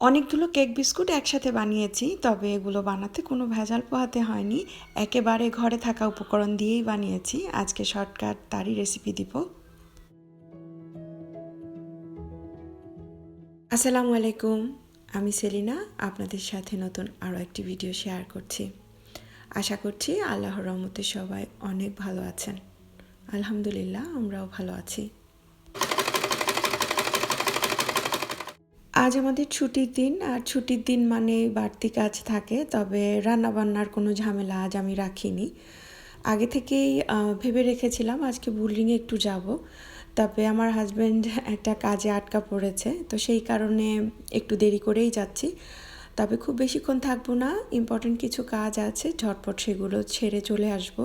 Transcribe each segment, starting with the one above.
অনেকগুলো cake biscuit একসাথে বানিয়েছি, তবে এগুলো বানাতে কোনো ভেজাল পোহাতে হয়নি। একেবারে ঘরে থাকা উপকরণ দিয়েই বানিয়েছি। আজকে শর্টকাট তারই রেসিপি দিব। আসসালামু আলাইকুম, আমি সেলিনা, আপনাদের সাথে নতুন আরও একটি ভিডিও শেয়ার করছি। আশা করছি আল্লাহর রহমতে সবাই অনেক ভালো আছেন। আলহামদুলিল্লাহ, আমরাও ভালো আছি। আজ আমাদের ছুটির দিন, আর ছুটির দিন মানে বাড়তি কাজ থাকে, তবে রান্নাবান্নার কোনো ঝামেলা আজ আমি রাখিনি। আগে থেকেই ভেবে রেখেছিলাম আজকে বুলিংয়ে একটু যাব, তবে আমার হাজব্যান্ড একটা কাজে আটকা পড়েছে, তো সেই কারণে একটু দেরি করেই যাচ্ছি। তবে খুব বেশিক্ষণ থাকব না ইম্পর্টেন্ট কিছু কাজ আছে, ঝটপট সেগুলো ছেড়ে চলে আসব।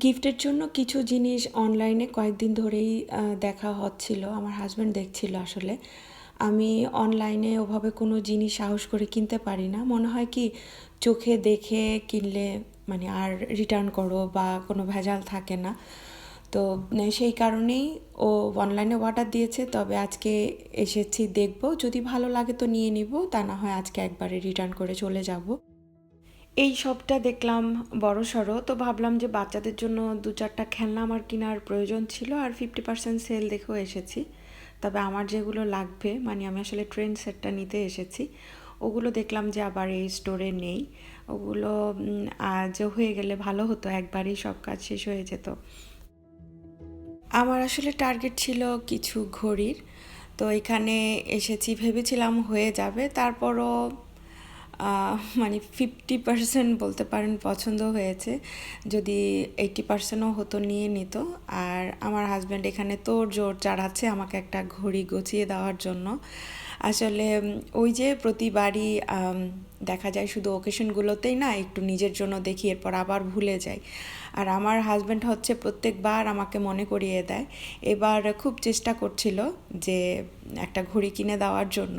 গিফটের জন্য কিছু জিনিস অনলাইনে কয়েকদিন ধরেই দেখা হচ্ছিল, আমার হাজব্যান্ড দেখছিল আসলে। আমি অনলাইনে ওভাবে কোনো জিনিস সাহস করে কিনতে পারি না। মনে হয় কি, চোখে দেখে কিনলে মানে আর রিটার্ন করো বা কোনো ভেজাল থাকে না। তো সেই কারণেই ও অনলাইনে অর্ডার দিয়েছে, তবে আজকে এসেছি দেখব। যদি ভালো লাগে তো নিয়ে নিব, তা না হয় আজকে একবারে রিটার্ন করে চলে যাব। এই সবটা দেখলাম বড় সড়ো। তো ভাবলাম যে বাচ্চাদের জন্য দু চারটা খেলনা আমার কেনার প্রয়োজন ছিল আর ফিফটি পার্সেন্ট সেল দেখেও এসেছি। তবে আমার যেগুলো লাগবে মানে আমি আসলে ট্রেন সেটটা নিতে এসেছি, ওগুলো দেখলাম যে আবার এই স্টোরে নেই। ওগুলো আজ হয়ে গেলে ভালো হতো, একবারেই সব কাজ শেষ হয়ে যেত। আমার আসলে টার্গেট ছিল কিছু ঘড়ির। তো এখানে এসেছি, ভেবেছিলাম হয়ে যাবে। তারপরও মানে ফিফটি পার্সেন্ট বলতে পারেন পছন্দ হয়েছে। যদি এইটি পার্সেন্টও হতো নিয়ে নিত। আর আমার হাজব্যান্ড এখানে তোর জোর চাড়াচ্ছে আমাকে একটা ঘড়ি গুছিয়ে দেওয়ার জন্য। আসলে ওই যে প্রতিবারই দেখা যায় শুধু ওকেশনগুলোতেই না, একটু নিজের জন্য দেখি, এরপর আবার ভুলে যাই। আর আমার হাজব্যান্ড হচ্ছে প্রত্যেকবার আমাকে মনে করিয়ে দেয়। এবার খুব চেষ্টা করছিল যে, একটা ঘড়ি কিনে দেওয়ার জন্য।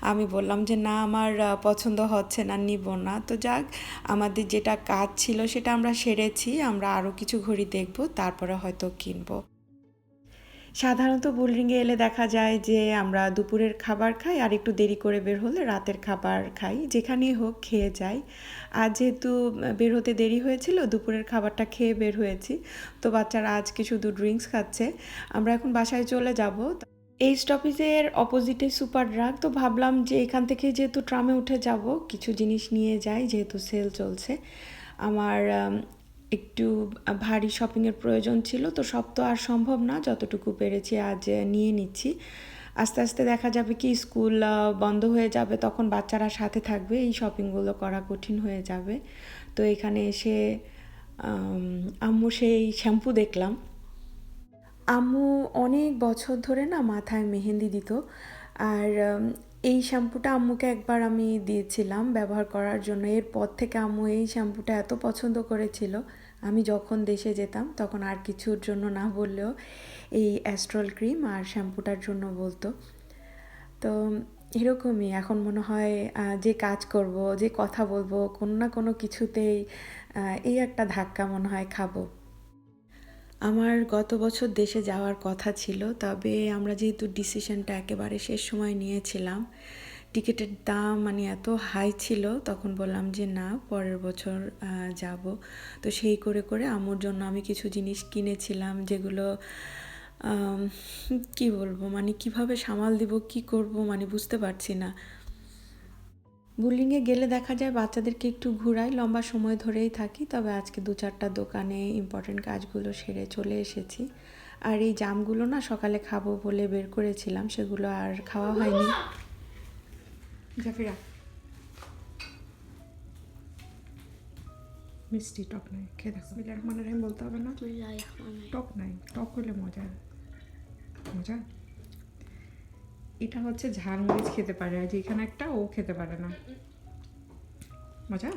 আমি বললাম যে, না, আমার পছন্দ হচ্ছে না, নিব না। তো যাক, আমাদের যেটা কাজ ছিল সেটা আমরা সেরেছি, আমরা আরও কিছু ঘড়ি দেখব, তারপরে হয়তো কিনবো। সাধারণত বুলরিংয়ে এলে দেখা যায় যে আমরা দুপুরের খাবার খাই আর একটু দেরি করে বের হলে রাতের খাবার খাই যেখানেই হোক খেয়ে যাই। আর যেহেতু বের হতে দেরি হয়েছিল দুপুরের খাবারটা খেয়ে বের হয়েছি। তো বাচ্চারা আজকে শুধু ড্রিঙ্কস খাচ্ছে। আমরা এখন বাসায় চলে যাব। এই স্টপেজের অপোজিটে সুপার ড্রাগ তো ভাবলাম যে এখান থেকে যেহেতু ট্রামে উঠে যাব কিছু জিনিস নিয়ে যাই যেহেতু সেল চলছে। আমার আম, একটু ভারী শপিংয়ের প্রয়োজন ছিল, তো সব তো আর সম্ভব না, যতটুকু পেরেছি আজ নিয়ে নিচ্ছি। আস্তে আস্তে দেখা যাবে কি স্কুল বন্ধ হয়ে যাবে, তখন বাচ্চারা সাথে থাকবে, এই শপিংগুলো করা কঠিন হয়ে যাবে। তো এখানে এসে আম্মু সেই শ্যাম্পু দেখলাম। আম্মু অনেক বছর ধরে না মাথায় মেহেন্দি দিত, আর এই শ্যাম্পুটা আম্মুকে একবার আমি দিয়েছিলাম ব্যবহার করার জন্য। এরপর থেকে আম্মু এই শ্যাম্পুটা এত পছন্দ করেছিল। আমি যখন দেশে যেতাম, তখন আর কিছুর জন্য না বললেও এই অ্যাস্ট্রল ক্রিম আর শ্যাম্পুটার জন্য বলতো। তো এরকমই এখন মনে হয় যে কাজ করব, যে কথা বলব, কোনো না কোনো কিছুতেই এই একটা ধাক্কা মনে হয় খাব। আমার গত বছর দেশে যাওয়ার কথা ছিল, তবে আমরা যেহেতু ডিসিশনটা একেবারে শেষ সময় নিয়েছিলাম টিকিটের দাম মানে এত হাই ছিল, তখন বললাম যে না, পরের বছর যাব। তো সেই করে করে আম্মুর জন্য আমি কিছু জিনিস কিনেছিলাম যেগুলো কি বলব মানে কীভাবে সামাল দিব, কি করব মানে বুঝতে পারছি না। বুলিংয়ে গেলে দেখা যায় বাচ্চাদেরকে একটু ঘুরাই, লম্বা সময় ধরেই থাকি, তবে আজকে দু চারটা দোকানে ইম্পর্টেন্ট কাজগুলো সেরে চলে এসেছি। আর এই জামগুলো না সকালে খাব বলে বের করেছিলাম, সেগুলো আর খাওয়া হয়নি। জাফিরা মিষ্টি টক নাই খেয়ে দেখো। বিরাট মানে আমি বলতে হবে না। টক নাই। টক হলে মজা। মজা? এটা হচ্ছে ঝালমরিচ খেতে পারে আর যেখানে একটা ও খেতে পারে না। মজা?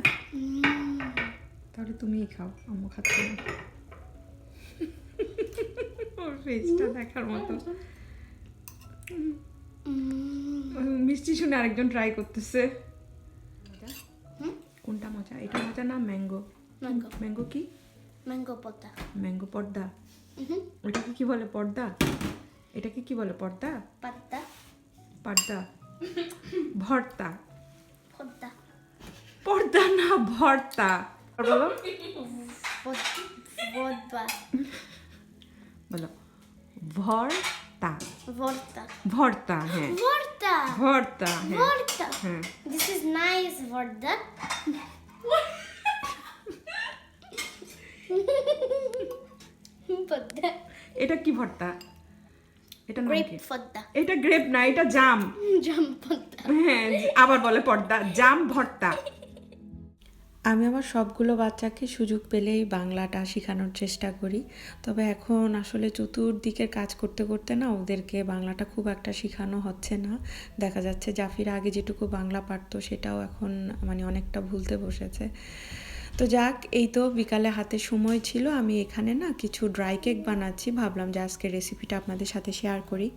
তাহলে তুমিই খাও আম্মু খাচ্ছে না। ওর ফেসটা দেখার মতো। উম, মিষ্টি শুনে আরেকজন ট্রাই করতেছে। কোনটা মজা? এটা মজা না ম্যাঙ্গো Mango. ম্যাঙ্গো কি? Mango পর্দা ম্যাঙ্গো পর্দা. ওটাকে কি বলে পর্দা? এটাকে কি বলে পর্দা? Pata. পর্দা। ভর্তা। Podda. পর্দা না ভর্তা। বলো. বলো। হ্যাঁ। ভর্তা। ইজ নাইস হ্যাঁ। হ্যাঁ। ভর্তা। এটা কি ভর্তা? এটা এটা গ্রেপ না এটা জাম। জাম ভর্তা। হ্যাঁ আবার বলে পর্দা। জাম ভর্তা। আমি আমার সবগুলো বাচ্চাকে সুযোগ পেলেই বাংলাটা শেখানোর চেষ্টা করি। তবে এখন আসলে চতুর্দিকের কাজ করতে করতে না ওদেরকে বাংলাটা খুব একটা শেখানো হচ্ছে না। দেখা যাচ্ছে জাফির আগে যেটুকু বাংলা পারতো সেটাও এখন মানে অনেকটা ভুলতে বসেছে। তো যাক, এই তো বিকালে হাতে সময় ছিল। আমি এখানে না কিছু ড্রাই কেক বানাচ্ছি। ভাবলাম যে আজকে রেসিপিটা আপনাদের সাথে শেয়ার করি।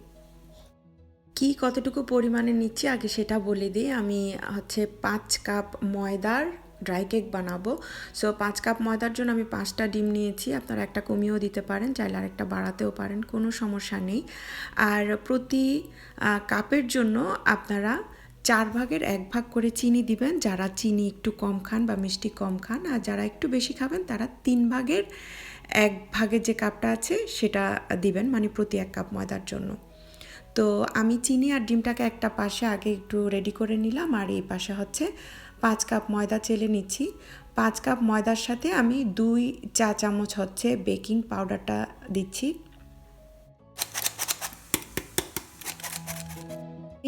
কি কতটুকু পরিমাণে নিচ্ছি? আগে সেটা বলে দিই। আমি হচ্ছে পাঁচ কাপ ময়দার ড্রাই কেক বানাবো। সো পাঁচ কাপ ময়দার জন্য আমি পাঁচটা ডিম নিয়েছি। আপনারা একটা কমিয়েও দিতে পারেন, চাইলে আরেকটা বাড়াতেও পারেন, কোনো সমস্যা নেই। আর প্রতি কাপের জন্য আপনারা চার ভাগের এক ভাগ করে চিনি দিবেন। যারা চিনি একটু কম খান বা মিষ্টি কম খান, আর যারা একটু বেশি খাবেন, তারা তিন ভাগের এক ভাগের যে কাপটা আছে, সেটা দিবেন মানে প্রতি এক কাপ ময়দার জন্য। তো আমি চিনি আর ডিমটাকে একটা পাশে আগে একটু রেডি করে নিলাম, আর এই পাশে হচ্ছে পাঁচ কাপ ময়দা চেলে নিচ্ছি। পাঁচ কাপ ময়দার সাথে আমি দুই চা চামচ হচ্ছে বেকিং পাউডারটা দিচ্ছি।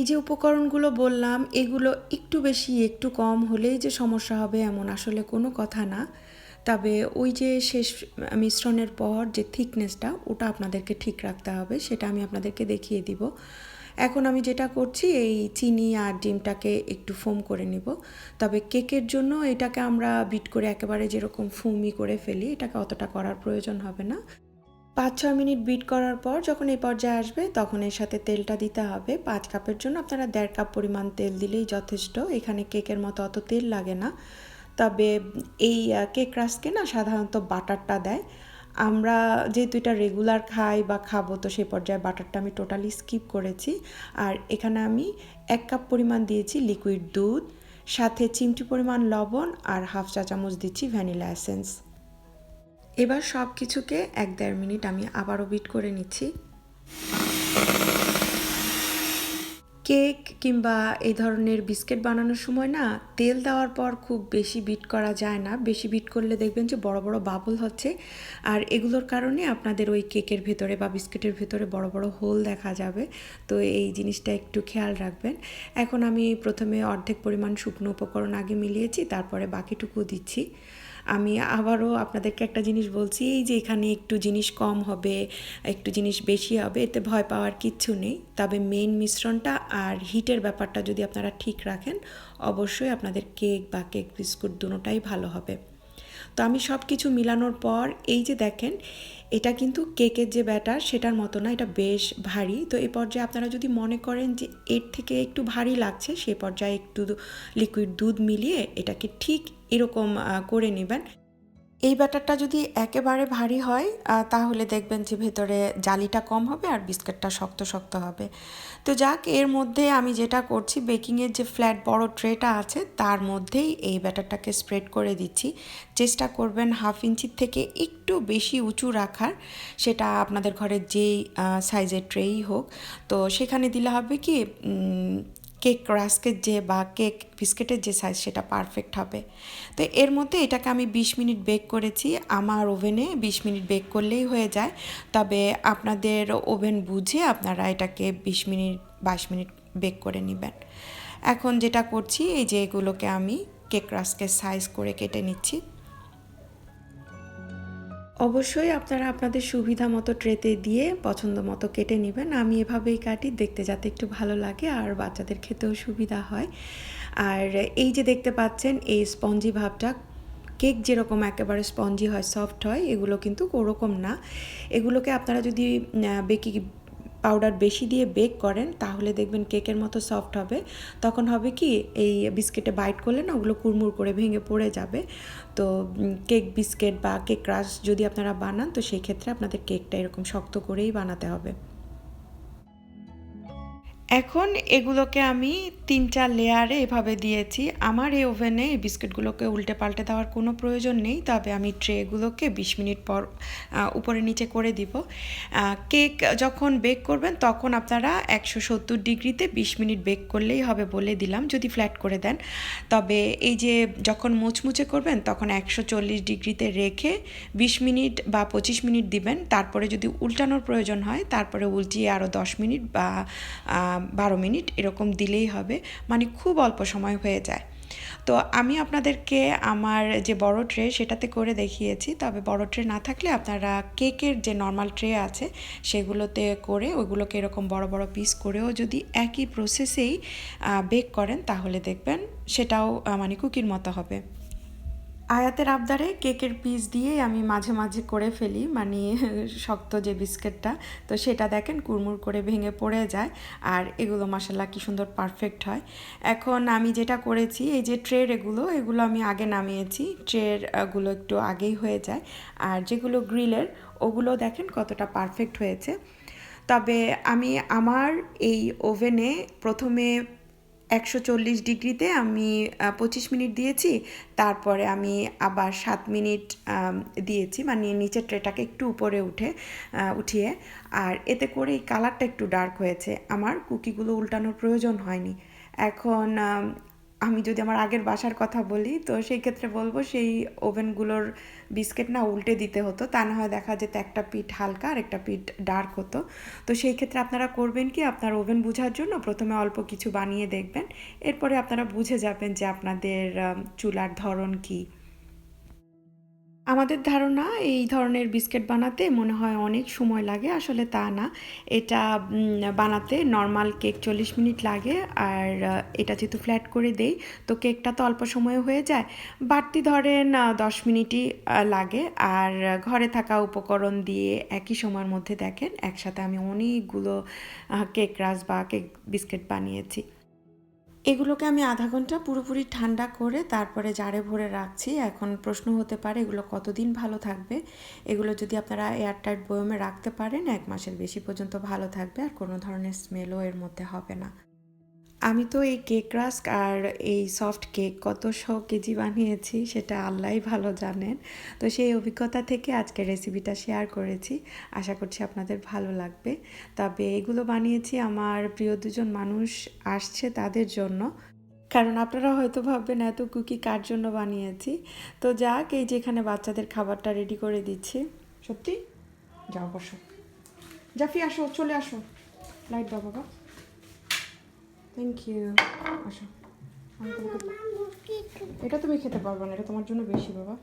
এই যে উপকরণগুলো বললাম, এগুলো একটু বেশি, একটু কম হলেই যে সমস্যা হবে এমন আসলে কোনো কথা না। তবে ওই যে শেষ মিশ্রণের পর যে থিকনেসটা ওটা আপনাদেরকে ঠিক রাখতে হবে, সেটা আমি আপনাদেরকে দেখিয়ে দিব। এখন আমি যেটা করছি, এই চিনি আর ডিমটাকে একটু ফোম করে নিব। তবে কেকের জন্য এটাকে আমরা বিট করে একেবারে যেরকম ফুমি করে ফেলি, এটাকে অতটা করার প্রয়োজন হবে না। পাঁচ, ছয় মিনিট বিট করার পর যখন এই পর্যায়ে আসবে, তখন এর সাথে তেলটা দিতে হবে। পাঁচ কাপের জন্য আপনারা দেড় কাপ পরিমাণ তেল দিলেই যথেষ্ট, এখানে কেকের মতো অত তেল লাগে না। তবে এই কেক রাস্কে না সাধারণত বাটারটা দেয়। আমরা যেহেতু এটা রেগুলার খাই বা খাব, তো সেই পর্যায়ে বাটারটা আমি টোটালি স্কিপ করেছি। আর এখানে আমি এক কাপ পরিমাণ দিয়েছি লিকুইড দুধ, সাথে চিমটি পরিমাণ লবণ আর হাফ চা চামচ দিচ্ছি ভ্যানিলা এসেন্স এবার সব কিছুকে এক দেড় মিনিট আমি আবারও বিট করে নিচ্ছি। কেক কিংবা এই ধরনের বিস্কিট বানানোর সময় না তেল দেওয়ার পর খুব বেশি বিট করা যায় না। বেশি বিট করলে দেখবেন যে বড় বড় বাবল হচ্ছে। আর এগুলোর কারণে আপনাদের ওই কেকের ভেতরে বা বিস্কিটের ভেতরে বড় বড় হোল দেখা যাবে। তো এই জিনিসটা একটু খেয়াল রাখবেন। এখন আমি প্রথমে অর্ধেক পরিমাণ শুকনো উপকরণ আগে মিলিয়েছি, তারপরে বাকিটুকু দিচ্ছি। আমি আবারও আপনাদেরকে একটা জিনিস বলছি, এই যে এখানে একটু জিনিস কম হবে, একটু জিনিস বেশি হবে, এতে ভয় পাওয়ার কিচ্ছু নেই। তবে মেন মিশ্রণটা আর হিটের ব্যাপারটা যদি আপনারা ঠিক রাখেন, অবশ্যই আপনাদের কেক বা কেক বিস্কুট দুটোটাই ভালো হবে। তো আমি সব কিছু মিলানোর পর, এই যে দেখেন, এটা কিন্তু কেকের যে ব্যাটার সেটার মতো না, এটা বেশ ভারী। তো এই পর্যায়ে আপনারা যদি মনে করেন যে এর থেকে একটু ভারী লাগছে, সে পর্যায়ে একটু লিকুইড দুধ মিলিয়ে এটাকে ঠিক এরকম করে নেবেন। এই ব্যাটারটা যদি একেবারে ভারী হয় তাহলে দেখবেন যে ভেতরে জালিটা কম হবে আর বিস্কিটটা শক্ত শক্ত হবে। তো যাক, এর মধ্যে আমি যেটা করছি, বেকিংয়ের যে ফ্ল্যাট বড় ট্রেটা আছে, তার মধ্যেই এই ব্যাটারটাকে স্প্রেড করে দিচ্ছি। চেষ্টা করবেন হাফ ইঞ্চির থেকে একটু বেশি উঁচু রাখার, সেটা আপনাদের ঘরের যেই সাইজের ট্রেই হোক। তো সেখানে দিলে হবে কি কেক রাস্কের যে বা কেক বিস্কিটের যে সাইজ সেটা পারফেক্ট হবে। তো এর মধ্যে এটাকে আমি 20 মিনিট বেক করেছি। আমার ওভেনে 20 মিনিট বেক করলেই হয়ে যায়। তবে আপনাদের ওভেন বুঝে আপনারা এটাকে 20 মিনিট 22 মিনিট বেক করে নেবেন। এখন যেটা করছি, এই যে এগুলোকে আমি কেক রাস্কের সাইজ করে কেটে নিচ্ছি। অবশ্যই আপনারা আপনাদের সুবিধা মতো ট্রেতে দিয়ে পছন্দ মতো কেটে নেবেন। আমি এভাবেই কাটি, দেখতে যাতে একটু ভালো লাগে আর বাচ্চাদের খেতেও সুবিধা হয়। আর এই যে দেখতে পাচ্ছেন, এই স্পঞ্জি ভাবটা, কেক যেরকম একেবারে স্পঞ্জি হয়, সফট হয়, এগুলো কিন্তু ওরকম না। এগুলোকে আপনারা যদি বেকি পাউডার বেশি দিয়ে বেক করেন, তাহলে দেখবেন কেকের মতো সফট হবে। তখন হবে কি, এই বিস্কিটে বাইট করলে না, ওগুলো কুড়মুড় করে ভেঙে পড়ে যাবে। তো কেক বিস্কিট বা কেক ক্রাশ যদি আপনারা বানান, তো সেই ক্ষেত্রে আপনাদের কেকটা এরকম শক্ত করেই বানাতে হবে। এখন এগুলোকে আমি তিন চার লেয়ারে এভাবে দিয়েছি। আমার এই ওভেনে এই বিস্কিটগুলোকে উল্টে পাল্টে দেওয়ার কোনো প্রয়োজন নেই, তবে আমি ট্রেগুলোকে বিশ মিনিট পর উপরে নিচে করে দিব। কেক যখন বেক করবেন, তখন আপনারা একশো সত্তর ডিগ্রিতে বিশ মিনিট বেক করলেই হবে বলে দিলাম, যদি ফ্ল্যাট করে দেন। তবে এই যে যখন মুচমুচে করবেন, তখন একশো চল্লিশ ডিগ্রিতে রেখে বিশ মিনিট বা পঁচিশ মিনিট দিবেন। তারপরে যদি উল্টানোর প্রয়োজন হয়, তারপরে উল্টিয়ে আরও দশ মিনিট বা বারো মিনিট এরকম দিলেই হবে। মানে খুব অল্প সময় হয়ে যায়। তো আমি আপনাদেরকে আমার যে বড় ট্রে সেটাতে করে দেখিয়েছি। তবে বড় ট্রে না থাকলে আপনারা কেকের যে নর্মাল ট্রে আছে সেগুলোতে করে ওইগুলোকে এরকম বড় বড় পিস করেও যদি একই প্রসেসেই বেক করেন তাহলে দেখবেন সেটাও মানে কুকির মতো হবে। আয়াতের আবদারে কেকের পিস দিয়ে আমি মাঝে মাঝে করে ফেলি মানে শক্ত যে বিস্কিটটা, তো সেটা দেখেন কুড়মুড় করে ভেঙে পড়ে যায়, আর এগুলো মশাল্লা কি সুন্দর পারফেক্ট হয়। এখন আমি যেটা করেছি, এই যে ট্রের এগুলো এগুলো আমি আগে নামিয়েছি ট্রেরগুলো একটু আগেই হয়ে যায়, আর যেগুলো গ্রিলের, ওগুলো দেখেন কতটা পারফেক্ট হয়েছে। তবে আমি আমার এই ওভেনে প্রথমে একশো চল্লিশ ডিগ্রিতে আমি পঁচিশ মিনিট দিয়েছি, তারপরে আমি আবার সাত মিনিট দিয়েছি মানে নিচের ট্রেটাকে একটু উপরে উঠে উঠিয়ে, আর এতে করে এই কালারটা একটু ডার্ক হয়েছে। আমার কুকিগুলো উল্টানোর প্রয়োজন হয়নি। এখন আম, যদি আমার আগের বাসার কথা বলি তো সেই ক্ষেত্রে বলব সেই ওভেনগুলোর বিস্কিট না উল্টে দিতে হতো। তা না হয় দেখা যেত একটা পিঠ হালকা আর একটা পিঠ ডার্ক হতো। তো সেই ক্ষেত্রে আপনারা করবেন কি আপনার ওভেন বোঝার জন্য প্রথমে অল্প কিছু বানিয়ে দেখবেন। এরপরে আপনারা বুঝে যাবেন যে আপনাদের চুলার ধরন কী। আমাদের ধারণা এই ধরনের বিস্কিট বানাতে মনে হয় অনেক সময় লাগে, আসলে তা না। এটা বানাতে নর্মাল কেক চল্লিশ মিনিট লাগে আর এটা যেহেতু ফ্ল্যাট করে দেই, তো কেকটা তো অল্প সময়ে হয়ে যায়। বাড়তি ধরেন দশ মিনিটই লাগে আর ঘরে থাকা উপকরণ দিয়ে একই সময়ের মধ্যে দেখেন, একসাথে আমি অনেকগুলো কেক রাস বা কেক বিস্কিট বানিয়েছি। এগুলোকে আমি আধা ঘণ্টা পুরোপুরি ঠান্ডা করে তারপরে জারে ভরে রাখছি। এখন প্রশ্ন হতে পারে, এগুলো কতদিন ভালো থাকবে? এগুলো যদি আপনারা এয়ারটাইট বয়মে রাখতে পারেন, এক মাসের বেশি পর্যন্ত ভালো থাকবে, আর কোনো ধরনের স্মেলও এর মধ্যে হবে না। আমি তো এই কেক রাস্ক আর এই সফট কেক কত শ কেজি বানিয়েছি, সেটা আল্লাহই ভালো জানেন। তো সেই অভিজ্ঞতা থেকে আজকে রেসিপিটা শেয়ার করেছি। আশা করছি আপনাদের ভালো লাগবে। তবে এগুলো বানিয়েছি আমার প্রিয় দুজন মানুষ আসছে তাদের জন্য। কারণ আপনারা হয়তো ভাববেন, এত কুকি কার জন্য বানিয়েছি? তো যাক, এই যেখানে বাচ্চাদের খাবারটা রেডি করে দিচ্ছি। সত্যি? যাও বসো। জাফি, আসো, চলে আসো। লাইট দাও বাবা। থ্যাংক ইউ আসো। এটা তুমি খেতে পারবে না এটা তোমার জন্য বেশি বাবা।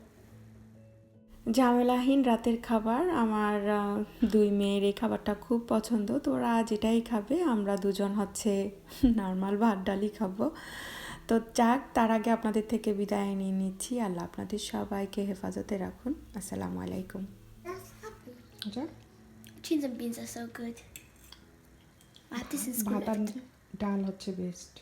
ঝামেলাহীন রাতের খাবার। আমার দুই মেয়ের এই খাবারটা খুব পছন্দ। তো ওরা আজ এটাই খাবে আমরা দুজন হচ্ছে নর্মাল ভাত ডালই খাব। তো যাক তার আগে আপনাদের থেকে বিদায় নিয়ে নিচ্ছি। আল্লাহ আপনাদের সবাইকে হেফাজতে রাখুন। আসসালামু আলাইকুম। আচ্ছা Cheese and beans are so good. This is R good. ডাল হচ্ছে বেস্ট